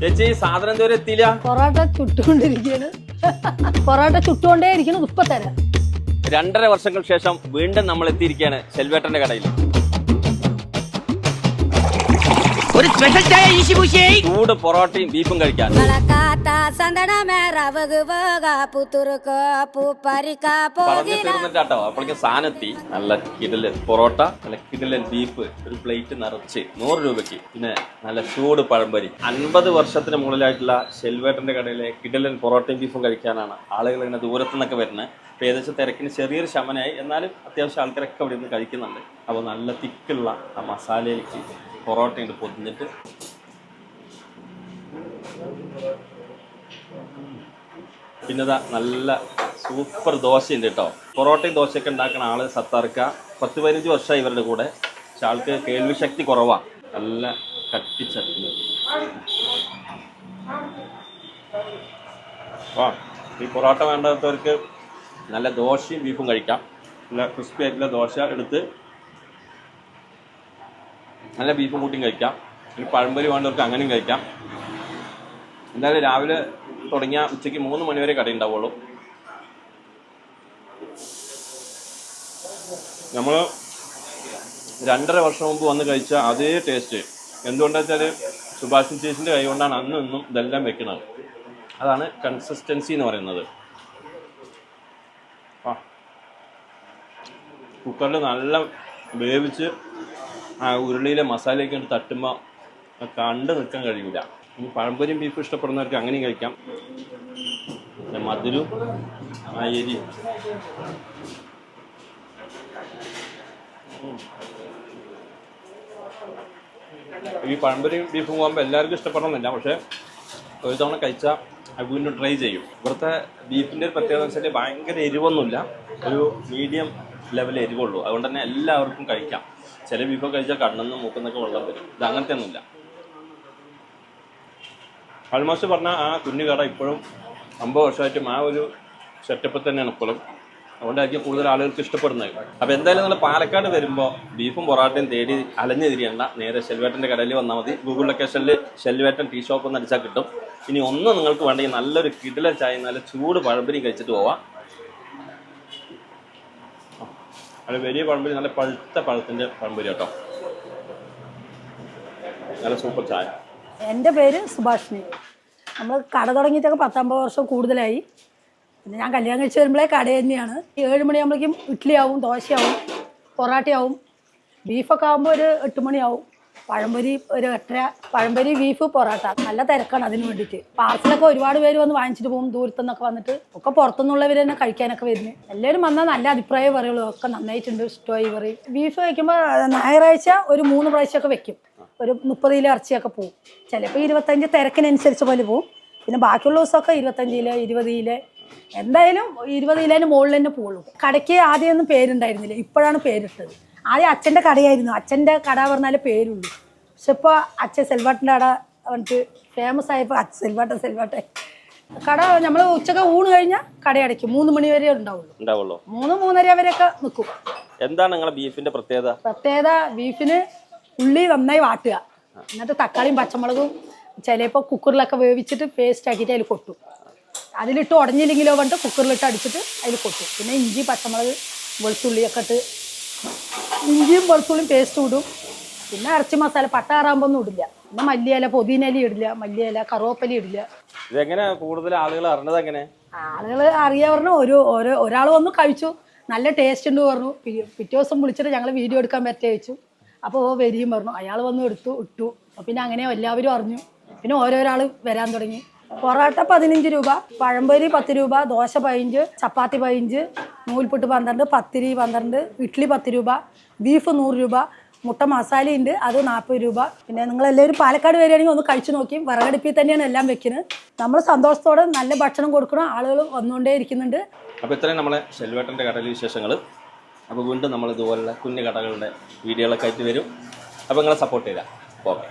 ചേച്ചി സാധനം ഇതുവരെ എത്തിയില്ല. പൊറോട്ട ചുട്ടുകൊണ്ടിരിക്കുകയാണ്. പൊറോട്ട ചുട്ടുകൊണ്ടേ ഇരിക്കണം ഇപ്പൊ തരാം. രണ്ടര വർഷങ്ങൾക്ക് ശേഷം വീണ്ടും നമ്മൾ എത്തിയിരിക്കുകയാണ് സെൽവേട്ടന്റെ കടയിൽ. ഒരു സ്പെഷ്യൽ ചായ ഈശി പൂശേ ചൂട് പൊറോട്ടയും ബീഫും കഴിക്കാൻ. പുത്തുറുക്ക് പൂപ്പരിക്ക തീർന്നിട്ടാട്ടോ അപ്പോഴേക്ക് നല്ല കിടലൻ പൊറോട്ട നല്ല കിടലൻ ബീഫ് ഒരു പ്ലേറ്റ് നിറച്ച് നൂറ് രൂപയ്ക്ക്. പിന്നെ നല്ല ചൂട് പഴംപരി. അൻപത് വർഷത്തിന് മുകളിലായിട്ടുള്ള ഷെൽവേട്ടന്റെ കടയിലെ കിടലൻ പൊറോട്ടയും ബീഫും കഴിക്കാനാണ് ആളുകൾ ഇങ്ങനെ ദൂരത്തു നിന്നൊക്കെ വരുന്നത്. അപ്പൊ ഏകദേശം തിരക്കിന് ചെറിയൊരു ശമനമായി എന്നാലും അത്യാവശ്യം ആൾക്കാരൊക്കെ അവിടെ നിന്ന് കഴിക്കുന്നുണ്ട്. അപ്പോൾ നല്ല തിക്കുള്ള ആ മസാലയിലേക്ക് പൊറോട്ട ഇങ്ങോട്ട് പൊതിഞ്ഞിട്ട്. പിന്നെ ഇതാ നല്ല സൂപ്പർ ദോശയുണ്ട് കേട്ടോ. പൊറോട്ടയും ദോശയൊക്കെ ഉണ്ടാക്കുന്ന ആൾ സത്താർക്ക. പത്ത് പതിനഞ്ച് വർഷമായി ഇവരുടെ കൂടെ. പക്ഷെ ആൾക്ക് കേൾവി ശക്തി കുറവാണ് നല്ല കട്ടിച്ചട്ടി ആ ഈ പൊറോട്ട വേണ്ടാത്തവർക്ക് നല്ല ദോശയും ബീഫും കഴിക്കാം. നല്ല ക്രിസ്പി ആയിട്ടുള്ള ദോശ എടുത്ത് നല്ല ബീഫും കൂട്ടിയും കഴിക്കാം. പിന്നെ പഴംപൊരി വേണ്ടവർക്ക് അങ്ങനെയും കഴിക്കാം. എന്തായാലും രാവിലെ തുടങ്ങിയ ഉച്ചയ്ക്ക് മൂന്ന് മണിവരെ കട ഉണ്ടാവുള്ളൂ. നമ്മൾ രണ്ടര വർഷം മുമ്പ് വന്ന് കഴിച്ച അതേ ടേസ്റ്റ്. എന്തുകൊണ്ടാന്ന് വെച്ചാൽ സുഭാഷൻ ചേച്ചിന്റെ കൈ കൊണ്ടാണ് അന്നും ഇന്നും ഇതെല്ലാം വെക്കുന്നത്. അതാണ് കൺസിസ്റ്റൻസി എന്ന് പറയുന്നത്. ആ. കുക്കറിൽ നല്ല വേവിച്ച് ആ ഉരുളിയിലെ മസാലയൊക്കെ തട്ടുമ്പോൾ കണ്ട് നിൽക്കാൻ കഴിയില്ല ഇനി പഴംപൊരിയും ബീഫും ഇഷ്ടപ്പെടുന്നവർക്ക് അങ്ങനെയും കഴിക്കാം. പിന്നെ മധുരം ആ എരിയും ഈ പഴംപൊരിയും ബീഫും പോകുമ്പോൾ എല്ലാവർക്കും ഇഷ്ടപ്പെടണമെന്നില്ല. പക്ഷേ ഒരു തവണ കഴിച്ചാൽ വീണ്ടും ട്രൈ ചെയ്യും. ഇവിടുത്തെ ബീഫിന്റെ ഒരു പ്രത്യേകത വെച്ചാൽ ഭയങ്കര എരിവൊന്നുമില്ല. ഒരു മീഡിയം ലെവൽ എരിവുള്ളൂ അതുകൊണ്ട് തന്നെ എല്ലാവർക്കും കഴിക്കാം. ചില ബീഫൊക്കെ കഴിച്ചാൽ കണ്ണെന്നും മൂക്കുന്നൊക്കെ വെള്ളം വരും. ഇത് അങ്ങനത്തെ ഒന്നുമില്ല ആൾമോസ്റ്റ് പറഞ്ഞാൽ ആ കുഞ്ഞു കട ഇപ്പോഴും അമ്പത് വർഷമായിട്ടും ആ ഒരു സെറ്റപ്പിൽ തന്നെയാണ് ഇപ്പോഴും. അതുകൊണ്ടായിരിക്കും കൂടുതൽ ആളുകൾക്ക് ഇഷ്ടപ്പെടുന്നത്. അപ്പോൾ എന്തായാലും നിങ്ങൾ പാലക്കാട് വരുമ്പോൾ ബീഫും പൊറാട്ടയും തേടി അലഞ്ഞു തിരിയണ്ട നേരെ ഷെൽവേട്ടന്റെ കടയിൽ വന്നാൽ മതി. ഗൂഗിൾ ലൊക്കേഷനിൽ ഷെൽവേട്ടൻ ടീ ഷോപ്പ് എന്ന് അടിച്ചാൽ കിട്ടും. ഇനി ഒന്ന് നിങ്ങൾക്ക് വേണ്ടെങ്കിൽ നല്ലൊരു കിടില ചായ നല്ല ചൂട് പഴംപൊരി കഴിച്ചിട്ട് പോവാം. അത് വലിയ പഴംപൊരി നല്ല പഴുത്ത പഴത്തിന്റെ പഴമ്പുരി കേട്ടോ. നല്ല സൂപ്പർ ചായ. എന്റെ പേര് സുഭാഷിണി. നമ്മൾ കട തുടങ്ങിയിട്ടൊക്കെ പത്തൊമ്പത് വർഷം കൂടുതലായി. പിന്നെ ഞാൻ കല്യാണം കഴിച്ച് വരുമ്പോഴേ കട തന്നെയാണ്. ഏഴ് മണിയാകുമ്പോഴേക്കും ഇഡ്ഡലിയാവും ദോശയാവും പൊറാട്ടയാവും. ബീഫൊക്കെ ആകുമ്പോൾ ഒരു എട്ട് മണിയാവും. പഴംപൊരി ഒരു എട്ടര. പഴംപൊരി ബീഫ് പൊറോട്ട. നല്ല തിരക്കാണ് അതിന് വേണ്ടിയിട്ട്. പാർസലൊക്കെ ഒരുപാട് പേര് വന്ന് വാങ്ങിച്ചിട്ട് പോകും ദൂരത്തു നിന്നൊക്കെ വന്നിട്ട്. ഒക്കെ പുറത്തുനിന്നുള്ളവർ തന്നെ കഴിക്കാനൊക്കെ വരുന്നു. എല്ലാവരും വന്നാൽ നല്ല അഭിപ്രായം പറയുള്ളൂ. ഒക്കെ നന്നായിട്ടുണ്ട് ഇഷ്ടമായി പറയും. ബീഫ് വയ്ക്കുമ്പോൾ ഞായറാഴ്ച ഒരു മൂന്ന് പ്രാവശ്യമൊക്കെ വെക്കും. ഒരു മുപ്പത് കിലോ ഇറച്ചിയൊക്കെ പോവും. ചിലപ്പോൾ ഇരുപത്തഞ്ച് തിരക്കിനനുസരിച്ച് പോലെ പോവും. പിന്നെ ബാക്കിയുള്ള ദിവസമൊക്കെ ഇരുപത്തഞ്ച് കിലോ ഇരുപത് കിലോ. എന്തായാലും ഇരുപത് കിലോന് മുകളിൽ തന്നെ പോവുള്ളൂ. കടയ്ക്ക് ആദ്യമൊന്നും പേരുണ്ടായിരുന്നില്ല. ഇപ്പോഴാണ് പേരിട്ടത്. ആദ്യം അച്ഛന്റെ കടയായിരുന്നു. അച്ഛന്റെ കട പറഞ്ഞാലേ പേരുള്ളൂ. പക്ഷെ ഇപ്പോൾ അച്ഛൻ സെൽവാട്ടിന്റെ കട വന്നിട്ട് ഫേമസ് ആയപ്പോൾ അച്ഛൻ സെൽവാട്ട സെൽവാട്ടെ. കട നമ്മൾ ഉച്ചയ്ക്ക് ഊണ് കഴിഞ്ഞാൽ കട അടയ്ക്കും. മൂന്ന് മണി വരെ ഉണ്ടാവുള്ളൂ. ഉണ്ടാവുള്ളൂ. മൂന്ന് മൂന്നര വരെയൊക്കെ നിൽക്കും എന്താണ് നിങ്ങളെ ബീഫിന്റെ പ്രത്യേകത? പ്രത്യേകത ബീഫിന് ഉള്ളി നന്നായി വാട്ടുക. എന്നിട്ട് തക്കാളിയും പച്ചമുളകും ചിലപ്പോൾ കുക്കറിലൊക്കെ വേവിച്ചിട്ട് പേസ്റ്റ് ആക്കിയിട്ട് അതിൽ കൊട്ടും. അതിലിട്ട് ഉടഞ്ഞില്ലെങ്കിലോ പറഞ്ഞിട്ട് കുക്കറിലിട്ട് അടിച്ചിട്ട് അതിൽ കൊട്ടും. പിന്നെ ഇഞ്ചി പച്ചമുളക് വെളുത്തുള്ളിയൊക്കെ ഇട്ട് ഇഞ്ചിയും വെളുത്തുള്ളിയും പേസ്റ്റ് ഇടും. പിന്നെ ഇറച്ചി മസാല പട്ട ഒന്നും ഇടില്ല. പിന്നെ മല്ലിയില പുതിനയില ഇടില്ല മല്ലിയില കറുവപ്പലി ഇടില്ല. ഇതെങ്ങനെ കൂടുതൽ ആളുകൾ അറിഞ്ഞത് എങ്ങനെ? ആളുകൾ അറിയാൻ പറഞ്ഞു ഒരു ഓരോ ഒരാൾ വന്നു കഴിച്ചു. നല്ല ടേസ്റ്റ് ഉണ്ട് പറഞ്ഞു. പിറ്റേ ദിവസം വിളിച്ചിട്ട് ഞങ്ങൾ വീഡിയോ എടുക്കാൻ പറ്റിയ ചോദിച്ചു അപ്പോൾ ഓ വരിയും പറഞ്ഞു. അയാൾ വന്നു എടുത്തു ഇട്ടു. പിന്നെ അങ്ങനെ എല്ലാവരും അറിഞ്ഞു. പിന്നെ ഓരോരാൾ വരാൻ തുടങ്ങി. പൊറോട്ട പതിനഞ്ച് രൂപ പഴംപൊരി പത്ത് രൂപ ദോശ പതിനഞ്ച് ചപ്പാത്തി പതിനഞ്ച് നൂൽപുട്ട് പന്ത്രണ്ട് പത്തിരി പന്ത്രണ്ട് ഇഡ്ഡലി പത്ത് രൂപ ബീഫ് നൂറ് രൂപ മുട്ട മസാല ഉണ്ട് അത് നാൽപ്പത് രൂപ. പിന്നെ നിങ്ങൾ എല്ലാവരും പാലക്കാട് വരികയാണെങ്കിൽ ഒന്ന് കഴിച്ചു നോക്കി വിറകടുപ്പിൽ തന്നെയാണ് എല്ലാം വെക്കുന്നത്. നമ്മൾ സന്തോഷത്തോടെ നല്ല ഭക്ഷണം കൊടുക്കണം ആളുകൾ വന്നുകൊണ്ടേ ഇരിക്കുന്നുണ്ട് അപ്പോൾ ഇത്രയും നമ്മളെ ഷെൽവേട്ടന്റെ കടയിലെ വിശേഷങ്ങൾ അപ്പോൾ വീണ്ടും നമ്മൾ ഇതുപോലുള്ള കുഞ്ഞു കടകളുടെ വീഡിയോകളൊക്കെ ആയിട്ട് വരും. അപ്പോൾ നിങ്ങളെ സപ്പോർട്ട് ചെയ്താൽ ഓക്കെ